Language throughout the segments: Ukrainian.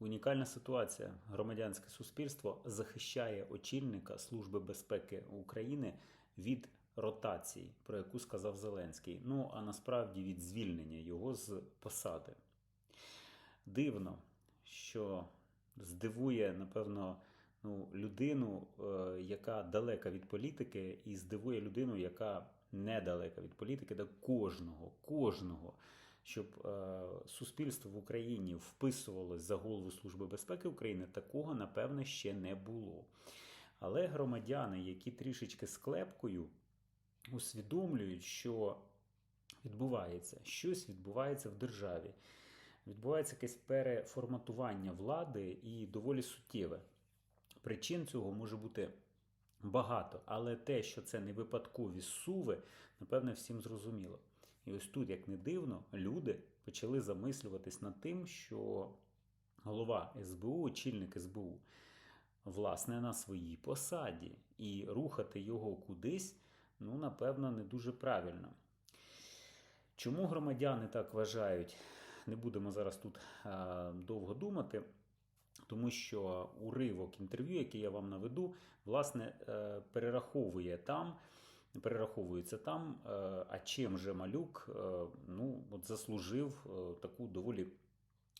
Унікальна ситуація. Громадянське суспільство захищає очільника Служби безпеки України від ротації, про яку сказав Зеленський. Ну а насправді від звільнення його з посади. Дивно, що здивує, напевно, ну, людину, е, яка далека від політики, і здивує людину, яка недалека від політики, до кожного, кожного, щоб е, суспільство в Україні вписувалось за голову Служби безпеки України, такого, напевне, ще не було. Але громадяни, які трішечки з клепкою усвідомлюють, що відбувається, щось відбувається в державі. Відбувається якесь переформатування влади і доволі суттєве. Причин цього може бути багато, але те, що це не випадкові суви, напевне, всім зрозуміло. І ось тут, як не дивно, люди почали замислюватись над тим, що голова СБУ, очільник СБУ, власне, на своїй посаді, і рухати його кудись, ну, напевно, не дуже правильно. Чому громадяни так вважають? Не будемо зараз тут а, довго думати, тому що уривок інтерв'ю, який я вам наведу, власне, е, перераховує там. Перераховується там, е, а чим же малюк е, ну, от заслужив е, таку доволі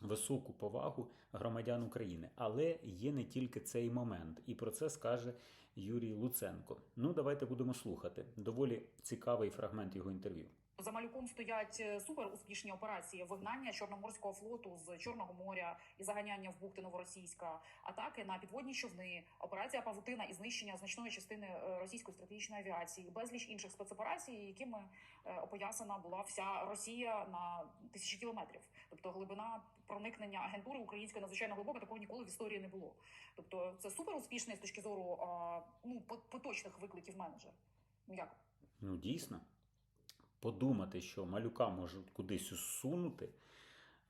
високу повагу громадян України. Але є не тільки цей момент, і про це скаже Юрій Луценко. Ну, давайте будемо слухати. Доволі цікавий фрагмент його інтерв'ю. За малюком стоять е, супер успішні операції вигнання чорноморського флоту з Чорного моря і заганяння в бухти Новоросійська, атаки на підводні човни, операція Павутина і знищення значної частини е, російської стратегічної авіації, безліч інших спецоперацій, якими е, опоясана була вся Росія на тисячі кілометрів. Тобто глибина проникнення агентури української надзвичайно глибока, такого ніколи в історії не було. Тобто, це супер успішний з точки зору ну поточних викликів менеджер. Ну як? Ну, дійсно, подумати, що малюка можуть кудись усунути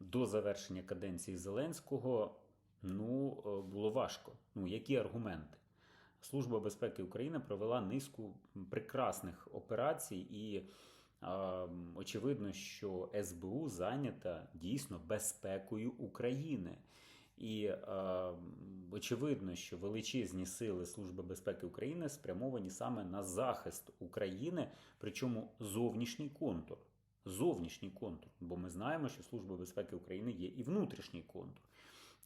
до завершення каденції Зеленського, ну, е, було важко. Ну, які аргументи? Служба безпеки України провела низку прекрасних операцій, і е, очевидно, що СБУ зайнята дійсно безпекою України. І е, очевидно, що величезні сили Служби безпеки України спрямовані саме на захист України, причому зовнішній контур. Зовнішній контур, бо ми знаємо, що Служба безпеки України є і внутрішній контур.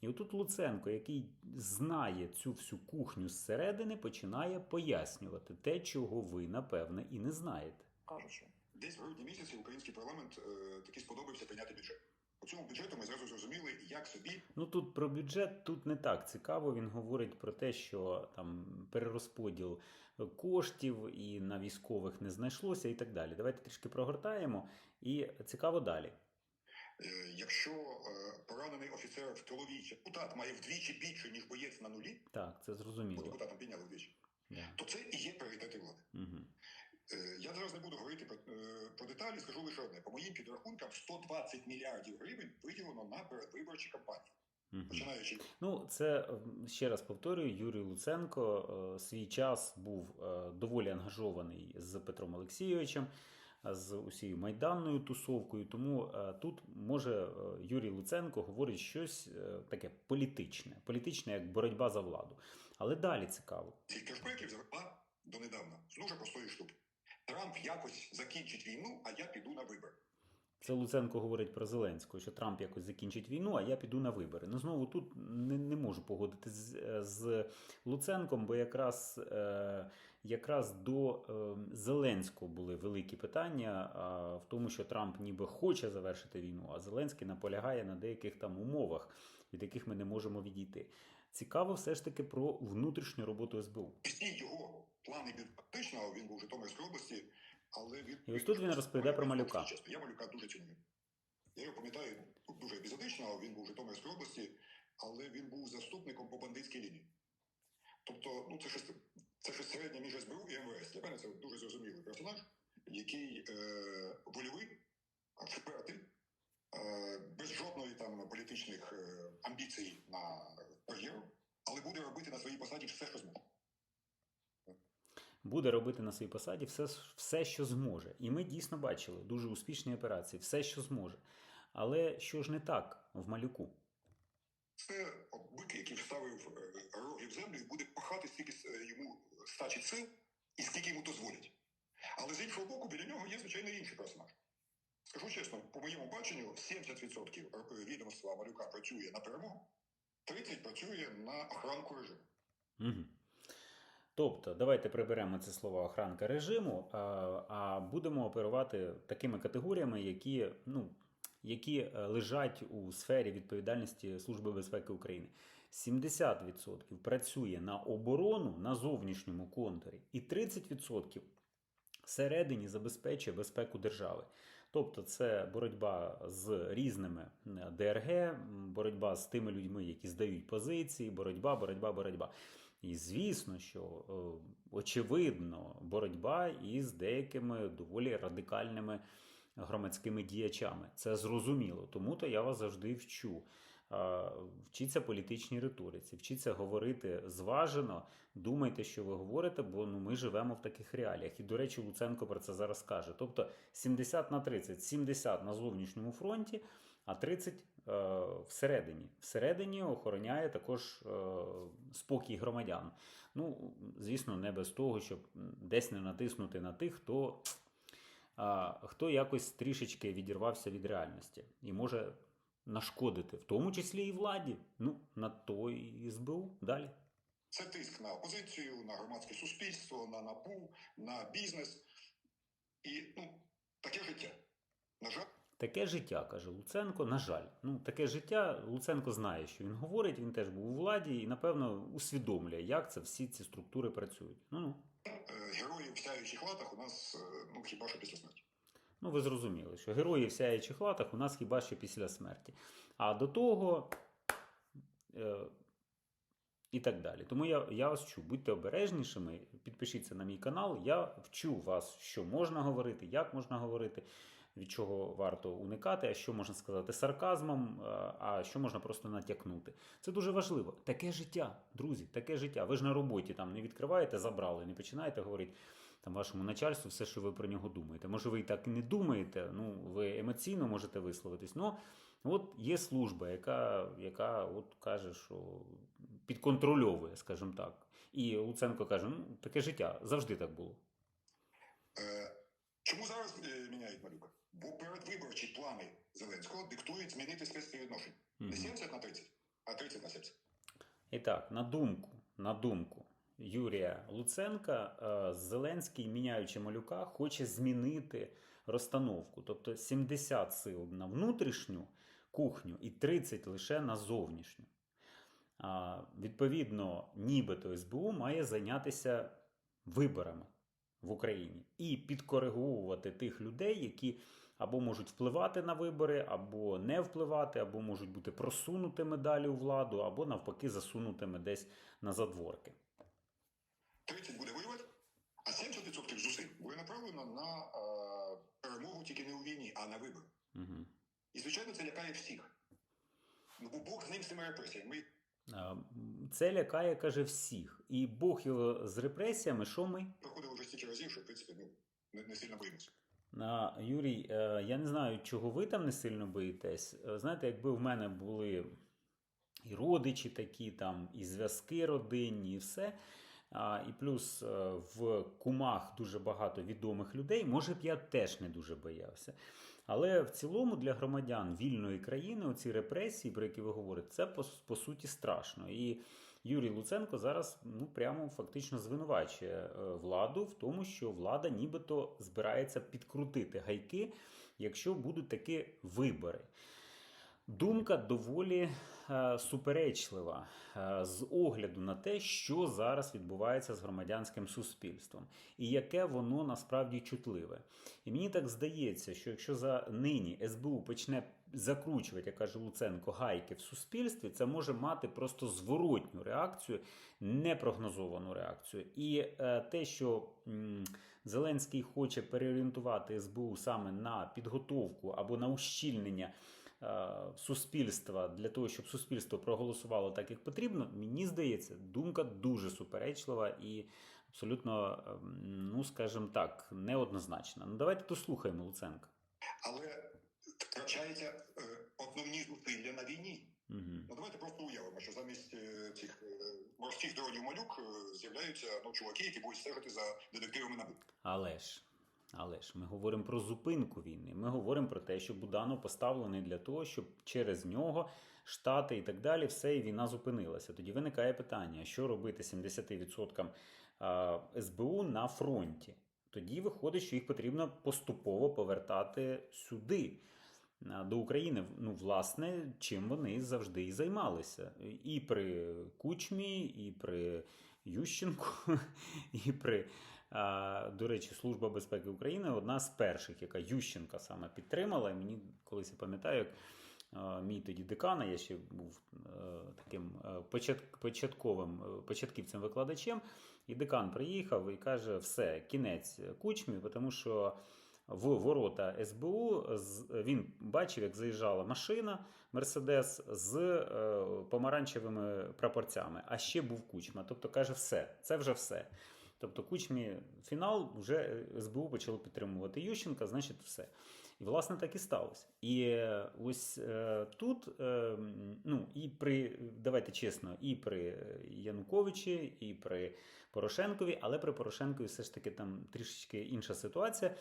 І отут Луценко, який знає цю всю кухню зсередини, починає пояснювати те, чого ви, напевне, і не знаєте. кажучи. Десь в грудні місяці український парламент е, таки сподобався прийняти бюджет. У цьому бюджету ми зразу зрозуміли, як собі Ну тут про бюджет тут не так цікаво. Він говорить про те, що там перерозподіл коштів і на військових не знайшлося, і так далі. Давайте трішки прогортаємо. І цікаво далі. Е, Якщо е, поранений офіцер в тиловій депутат має вдвічі більше, ніж боєць на нулі, Так, це бо зрозуміло. депутатам підняли вдвічі, Да. то це і є пріоритети влади. Угу. Е, Я зараз не буду говорити про, е, про деталі, скажу лише одне. По моїм підрахункам, 120 мільярдів гривень виділено на передвиборчі кампанії, Угу. починаючи Ну, це ще раз повторюю, Юрій Луценко е, свій час був е, доволі ангажований з Петром Олексійовичем, е, з усією майданною тусовкою. Тому е, тут може е, Юрій Луценко говорить щось е, таке політичне, політичне як боротьба за владу. Але далі цікаво. цих кешбеків зробила донедавна з дуже простої штуки. Трамп якось закінчить війну, а я піду на вибори. Це Луценко говорить про Зеленського, що Трамп якось закінчить війну, а я піду на вибори. Ну знову тут не, не можу погодитися з, з Луценком, бо якраз, е, якраз до е, Зеленського були великі питання а, в тому, що Трамп ніби хоче завершити війну, а Зеленський наполягає на деяких там умовах, від яких ми не можемо відійти. Цікаво все ж таки про внутрішню роботу СБУ. Всі його плани від фактичного, він був в Житомирській області, але від І ось тут він розповідає про Малюка. Чесно, я малюка дуже ціную. Я його пам'ятаю дуже епізодично, він був в Житомирській області, але він був заступником по бандитській лінії. Тобто, ну це щось це щось середнє між СБУ і МВС. Для мене це дуже зрозумілий персонаж, який е, вольовий, впертий, е, без жодної там політичних е, амбіцій на кар'єру, але буде робити на своїй посаді все, що зможе. Буде робити на своїй посаді все, все, що зможе. І ми дійсно бачили дуже успішні операції, все, що зможе. Але що ж не так в малюку? Це тільки вставив е, роги в землю і буде пахати, скільки е, йому стачить сил і скільки йому дозволять. Але з іншого боку, біля нього є, звичайно, інший персонаж. Скажу чесно, по моєму баченню, 70% відомства Малюка працює на перемогу, 30% працює на охранку режиму. Угу. Тобто, давайте приберемо це слово охранка режиму, а, а будемо оперувати такими категоріями, які, ну, які е, лежать у сфері відповідальності Служби безпеки України. 70% працює на оборону на зовнішньому контурі, і 30% всередині забезпечує безпеку держави. Тобто це боротьба з різними е, ДРГ, боротьба з тими людьми, які здають позиції, боротьба, боротьба, боротьба. І звісно, що е, очевидно, боротьба із деякими доволі радикальними громадськими діячами. Це зрозуміло. Тому то я вас завжди вчу. Е, Вчіться політичній риториці, вчіться говорити зважено, думайте, що ви говорите, бо ну, ми живемо в таких реаліях. І, до речі, Луценко про це зараз каже. Тобто 70 на 30, 70 на зовнішньому фронті, а 30 е, всередині. Всередині охороняє також е, спокій громадян. Ну, звісно, не без того, щоб десь не натиснути на тих, хто, хто якось трішечки відірвався від реальності і може нашкодити, в тому числі і владі. Ну, на то і СБУ далі. Це тиск на опозицію, на громадське суспільство, на НАБУ, на бізнес. І ну, таке життя. Таке життя, каже Луценко. На жаль, ну таке життя. Луценко знає, що він говорить. Він теж був у владі і, напевно, усвідомлює, як це всі ці структури працюють. Ну ну. е, герої в сяючих латах у нас е, ну, хіба що після смерті. Ну, ви зрозуміли, що герої в сяючих латах у нас хіба що після смерті. А до того е, і так далі. Тому я, я вас вчу, будьте обережнішими, підпишіться на мій канал. Я вчу вас, що можна говорити, як можна говорити, від чого варто уникати, а що можна сказати сарказмом, е, а що можна просто натякнути. Це дуже важливо. Таке життя, друзі, таке життя. Ви ж на роботі там не відкриваєте, забрали, не починаєте говорити там вашому начальству все, що ви про нього думаєте. Може, ви і так і не думаєте, ну ви емоційно можете висловитись. Ну от є служба, яка, яка от каже, що підконтрольовує, скажімо так. І Луценко каже: ну таке життя завжди так було. Чому зараз е, міняють малюка? Бо передвиборчі плани Зеленського диктують змінити спецспіввідношення. Не 70 на 30, а 30 на 70. І так, на думку, на думку Юрія Луценка, е, Зеленський, міняючи малюка, хоче змінити розстановку. Тобто 70 сил на внутрішню кухню і 30 лише на зовнішню. Відповідно, нібито СБУ має зайнятися виборами в Україні і підкориговувати тих людей, які або можуть впливати на вибори, або не впливати, або можуть бути просунутими далі у владу, або навпаки засунутими десь на задворки. 30 буде воювати, а 70% зусиль буде направлено на е, перемогу тільки не у війні, а на вибори. Угу. І, звичайно, це лякає всіх. Ну, бо Бог з ним з тими репресіями. Ми Це лякає, каже, всіх. І Бог його з репресіями, що ми? проходили вже стільки разів, що, в принципі, ну, не, не сильно боїмося. А, Юрій, е, я не знаю, чого ви там не сильно боїтесь. Е, Знаєте, якби в мене були і родичі такі, там, і зв'язки родинні, і все. І плюс е, в кумах дуже багато відомих людей, може б я теж не дуже боявся. Але в цілому для громадян вільної країни оці репресії, про які ви говорите, це по, по суті страшно. І Юрій Луценко зараз ну прямо фактично звинувачує е, владу в тому, що влада нібито збирається підкрутити гайки, якщо будуть такі вибори. Думка доволі е, суперечлива е, з огляду на те, що зараз відбувається з громадянським суспільством, і яке воно насправді чутливе. І мені так здається, що якщо за нині СБУ почне закручувати, як каже Луценко, гайки в суспільстві, це може мати просто зворотню реакцію, непрогнозовану реакцію. І е, те, що Зеленський хоче переорієнтувати СБУ саме на підготовку або на ущільнення суспільства для того, щоб суспільство проголосувало так, як потрібно, мені здається, думка дуже суперечлива і абсолютно, ем, ну скажімо так, неоднозначна. Ну давайте дослухаємо Луценка. Але втрачається е, основні зусилля на війні. Угу. Ну давайте просто уявимо, що замість е, цих е, морських дронів малюк е, з'являються ну, чуваки, які будуть стежити за детективами НАБУ. Але ж, але ж, ми говоримо про зупинку війни. Ми говоримо про те, що Буданов поставлений для того, щоб через нього Штати і так далі, все і війна зупинилася. Тоді виникає питання: що робити 70% СБУ на фронті? Тоді виходить, що їх потрібно поступово повертати сюди. До України, ну, власне, чим вони завжди і займалися. І при Кучмі, і при Ющенку, і при до речі, Служба безпеки України одна з перших, яка Ющенка саме підтримала. Мені колись я пам'ятаю, як мій тоді декана, я ще був е, таким е, початковим е, початківцем викладачем. І декан приїхав і каже: все, кінець кучмі, тому що в ворота СБУ він бачив, як заїжджала машина Мерседес з помаранчевими прапорцями, а ще був кучма. Тобто каже, все, це вже все. Тобто кучмі фінал вже е, СБУ почало підтримувати Ющенка, значить, все. І власне так і сталося. І е, ось е, тут, е, ну і при давайте чесно, і при Януковичі, і при Порошенкові, але при Порошенкові все ж таки там трішечки інша ситуація.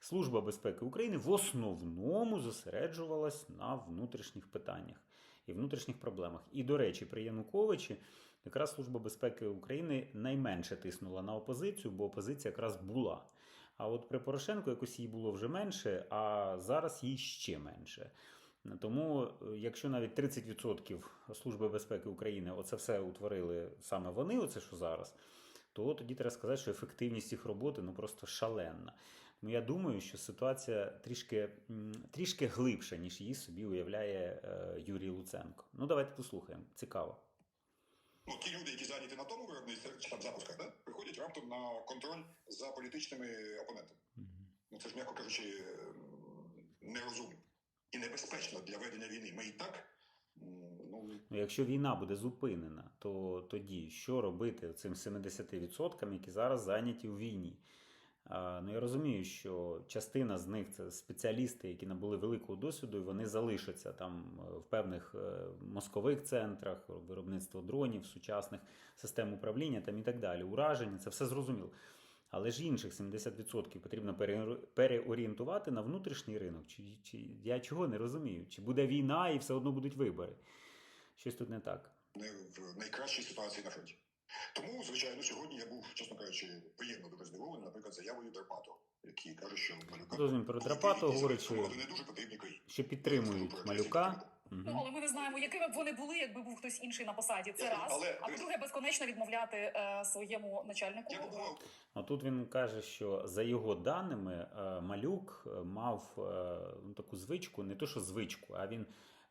Служба безпеки України в основному зосереджувалась на внутрішніх питаннях і внутрішніх проблемах. І, до речі, при Януковичі якраз Служба безпеки України найменше тиснула на опозицію, бо опозиція якраз була. А от при Порошенку якось їй було вже менше, а зараз їй ще менше. Тому, е, якщо навіть 30% Служби безпеки України оце все утворили саме вони, оце що зараз, то тоді треба сказати, що ефективність їх роботи ну просто шаленна. Ну, я думаю, що ситуація трішки, трішки глибша, ніж її собі уявляє е, Юрій Луценко. Ну, давайте послухаємо. Цікаво. Ну, ті люди, які зайняті на тому виробництві чи там запусках, да, приходять раптом на контроль за політичними опонентами. Ну це ж, м'яко кажучи, нерозумно і небезпечно для ведення війни. Ми і так. Ну, Ну, якщо війна буде зупинена, то тоді що робити цим 70%, які зараз зайняті у війні? А, ну я розумію, що частина з них це спеціалісти, які набули великого досвіду, і вони залишаться там е, в певних е, мозкових центрах, виробництво дронів, сучасних систем управління там і так далі. Ураження, це все зрозуміло. Але ж інших 70% потрібно пере- переорієнтувати на внутрішній ринок. Чи, чи я чого не розумію? Чи буде війна і все одно будуть вибори? Щось тут не так. не в найкращій ситуації на фронті. Тому, звичайно, сьогодні я був, чесно кажучи, приємно дуже здивований, наприклад, заявою Драпато, який каже, що малюка Розумію, про Драпато говорить, що- не дуже потрібні країні. Що підтримують малюка. Ну, але ми не знаємо, якими б вони були, якби був хтось інший на посаді. Це Я- раз. але- А по-друге, безконечно відмовляти е, своєму начальнику. Я побував А тут він каже, що за його даними е, малюк е, мав е, ну, таку звичку, не то що звичку, а він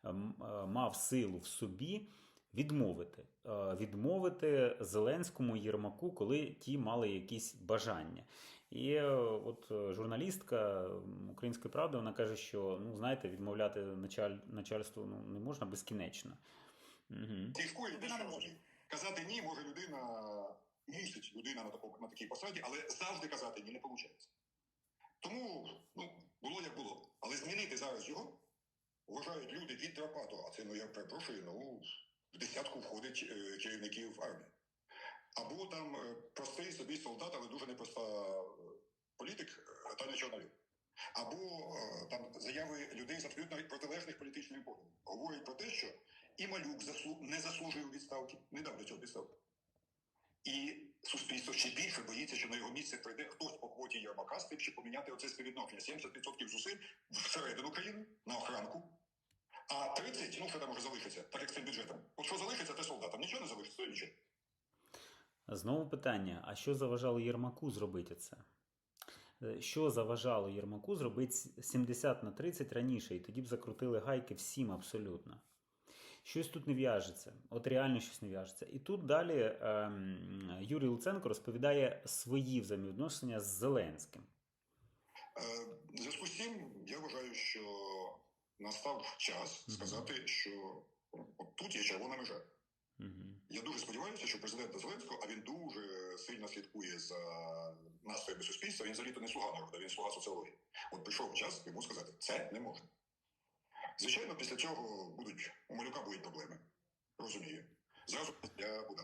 е, м- е, мав силу в собі відмовити. Е, Відмовити Зеленському Єрмаку, коли ті мали якісь бажання. І е, от е, журналістка Української правди вона каже, що ну знаєте, відмовляти началь, начальству ну, не можна безкінечно. Угу. школі Людина може. Казати ні може людина, мусить людина на, такому, на такій посаді, але завжди казати ні не виходить. Тому ну, було як було. Але змінити зараз його вважають люди від Драпато, а це, ну я перепрошую, ну, в десятку входить керівників армії. Або там е, простий собі солдат, але дуже непроста е, політик е, Таня Чорновіл. Або там заяви людей з абсолютно протилежних політичних поглядів. Говорять про те, що і малюк заслу... не заслужив відставки, не дав до цього відставки. І суспільство ще більше боїться, що на його місце прийде хтось по квоті Єрмака з тим, щоб поміняти оце співвідношення. 70% зусиль всередину країни на охранку. А 30, ну що там може залишиться, так як з цим бюджетом. От що залишиться, те солдатам. Нічого не залишиться, то нічого. Знову питання: а що заважало Єрмаку зробити це? Е, Що заважало Єрмаку зробити 70 на 30 раніше, і тоді б закрутили гайки всім абсолютно. Щось тут не в'яжеться, от реально щось не в'яжеться. І тут далі ем, Юрій Луценко розповідає свої взаємовідношення з Зеленським. Е, В зв'язку з цим я вважаю, що настав час сказати, що от тут є червона межа. Я дуже сподіваюся, що президента Зеленського, а він дуже сильно слідкує за настроями суспільства. Він взагалі то не слуга народу, він слуга соціології. От прийшов час йому сказати, це не можна. Звичайно, після цього будуть у малюка будуть проблеми. Розумію. Зразу я буду.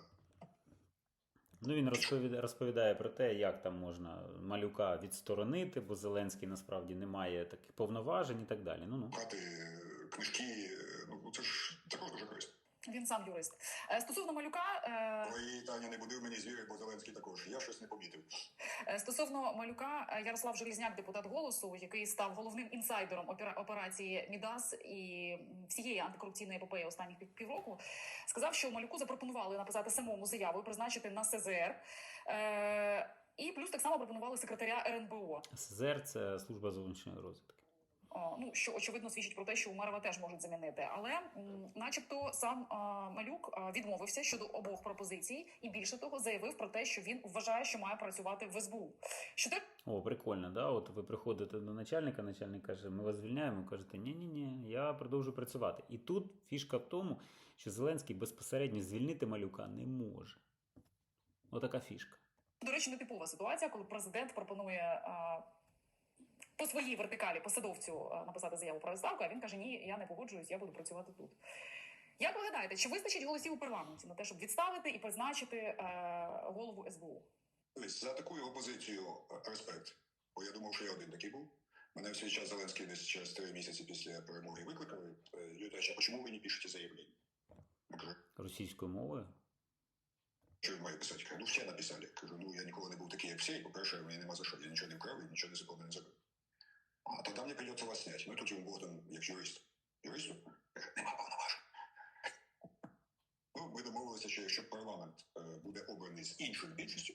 Ну, він розповідає, розповідає про те, як там можна малюка відсторонити, бо Зеленський насправді не має таких повноважень і так далі. Ну ну. Е, книжки, е, ну це ж. Він сам юрист. Е, Стосовно малюка, е, Ой, Таня, не будив мені звіри, бо Зеленський також. Я щось не помітив. Е, Стосовно малюка Ярослав Желізняк, депутат голосу, який став головним інсайдером опера- операції Мідас і всієї антикорупційної епопеї останніх півроку, сказав, що малюку запропонували написати самому заяву, і призначити на СЗР. І плюс так само пропонували секретаря РНБО. СЗР це служба зовнішньої розвідки. Ну що очевидно свідчить про те, що Умерова теж можуть замінити. Але, начебто, сам малюк відмовився щодо обох пропозицій, і більше того, заявив про те, що він вважає, що має працювати в СБУ. Що те О, прикольно, да? От ви приходите до начальника, начальник каже, ми вас звільняємо, кажете, ні, ні, ні, я продовжу працювати. І тут фішка в тому, що Зеленський безпосередньо звільнити малюка не може. Отака фішка. До речі, нетипова ситуація, коли президент пропонує по своїй вертикалі посадовцю написати заяву про відставку, а він каже: Ні, я не погоджуюсь, я буду працювати тут. Як ви гадаєте, чи вистачить голосів у парламенті на те, щоб відставити і призначити е, голову СБУ? За таку його позицію е, респект. Бо я думав, що я один такий був. Мене в свій час Зеленський десь через три місяці після перемоги викликали. Е, Юрій а чому ви не пишете заявлення? Російською мовою. що він має писати? Ну все написали. Кажу, ну я ніколи не був такий, як всі, і по-перше, мені нема за що. Я нічого не вкрав, і нічого незаконно не зробив. А тоді мені придеться вас зняти. Ну тут йому Богдан, як юрист. Юристу? Нема повноважень. Ну, ми домовилися, що якщо парламент е, буде обраний з іншою більшістю,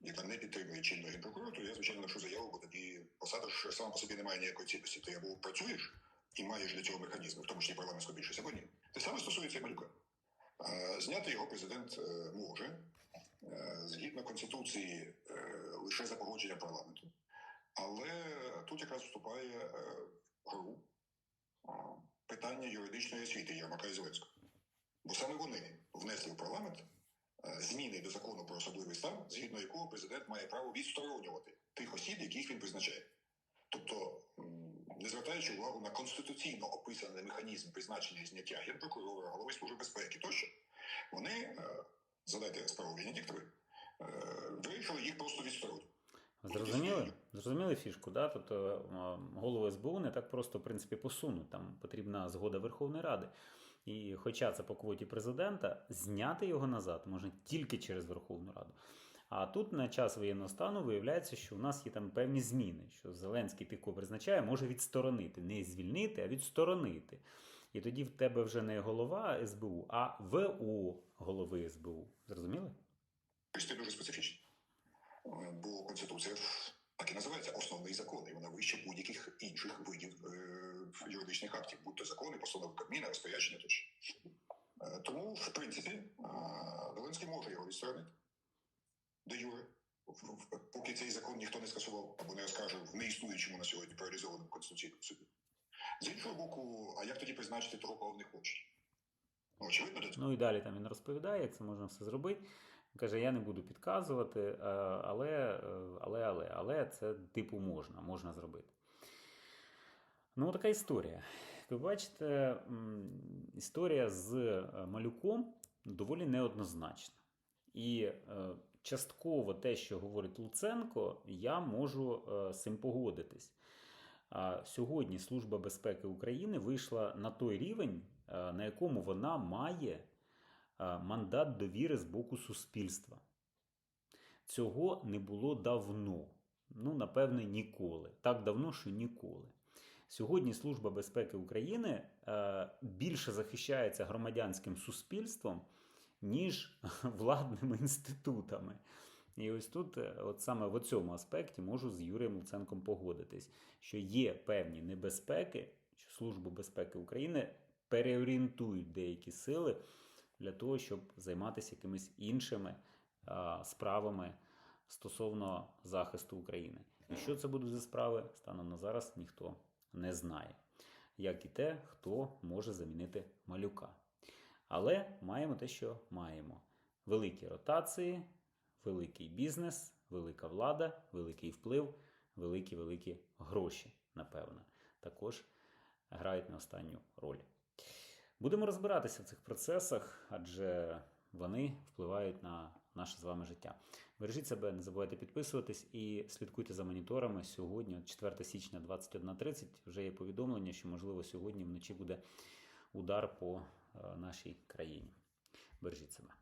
яка не підтримує чинного генпрокурора, то я, звичайно, напишу заяву, бо тоді посада ж сама по собі не має ніякої цінності. Ти або працюєш і маєш для цього механізми, в тому числі парламентську більшість, або ні. Те саме стосується і малюка. Е, Зняти його президент е, може е, згідно конституції лише за погодженням парламенту. Але тут якраз вступає е, в гру питання юридичної освіти Єрмака і. Бо саме вони внесли в парламент е, зміни до закону про особливий стан, згідно якого президент має право відсторонювати тих осіб, яких він призначає. Тобто, не звертаючи увагу на конституційно описаний механізм призначення і зняття генпрокурора, голови служби безпеки тощо, вони, е, задайте справу е, вирішили їх просто відсторонити. Зрозуміли? Зрозуміли фішку, да? Тобто голову СБУ не так просто, в принципі, посунуть. Там потрібна згода Верховної Ради. І хоча це по квоті президента, зняти його назад можна тільки через Верховну Раду. А тут на час воєнного стану виявляється, що у нас є там певні зміни, що Зеленський тих, кого призначає, може відсторонити, не звільнити, а відсторонити. І тоді в тебе вже не голова СБУ, а ВО голови СБУ. Зрозуміли? Це дуже специфічно. Бо Конституція так і називається основний закон, і вона вище будь-яких інших видів е, юридичних актів, будь то закони, постанови Кабміна, розпорядження тощо. Е, тому, в принципі, е, Зеленський може його відсторонити. В- в- поки цей закон ніхто не скасував або не розкаже в неіснуючому на сьогодні паралізованому конституційному суді. З іншого боку, а як тоді призначити того, кого вони хочуть? Ну, очевидно. Ну і далі там він розповідає, як це можна все зробити. Каже, я не буду підказувати, е, але, е, але, але, але це типу можна, можна зробити. Ну, така історія. Ви бачите, історія з е, малюком доволі неоднозначна. І частково те, що говорить Луценко, я можу з цим погодитись. Сьогодні Служба безпеки України вийшла на той рівень, на якому вона має мандат довіри з боку суспільства. Цього не було давно. Ну, напевне, ніколи. Так давно, що ніколи. Сьогодні Служба безпеки України е, більше захищається громадянським суспільством, ніж владними інститутами. І ось тут, е, от саме в цьому аспекті, можу з Юрієм Луценком погодитись, що є певні небезпеки, що Службу безпеки України переорієнтують деякі сили для того, щоб займатися якимись іншими справами стосовно захисту України. І що це будуть за справи, станом на зараз ніхто не знає. Як і те, хто може замінити малюка. Але маємо те, що маємо: великі ротації, великий бізнес, велика влада, великий вплив, великі-великі гроші, напевно. Також грають не останню роль. Будемо розбиратися в цих процесах, адже вони впливають на наше з вами життя. Бережіть себе, не забувайте підписуватись і слідкуйте за моніторами. Сьогодні, 4 січня 21.30, вже є повідомлення, що можливо сьогодні вночі буде удар по е, нашій країні. Бережіть себе.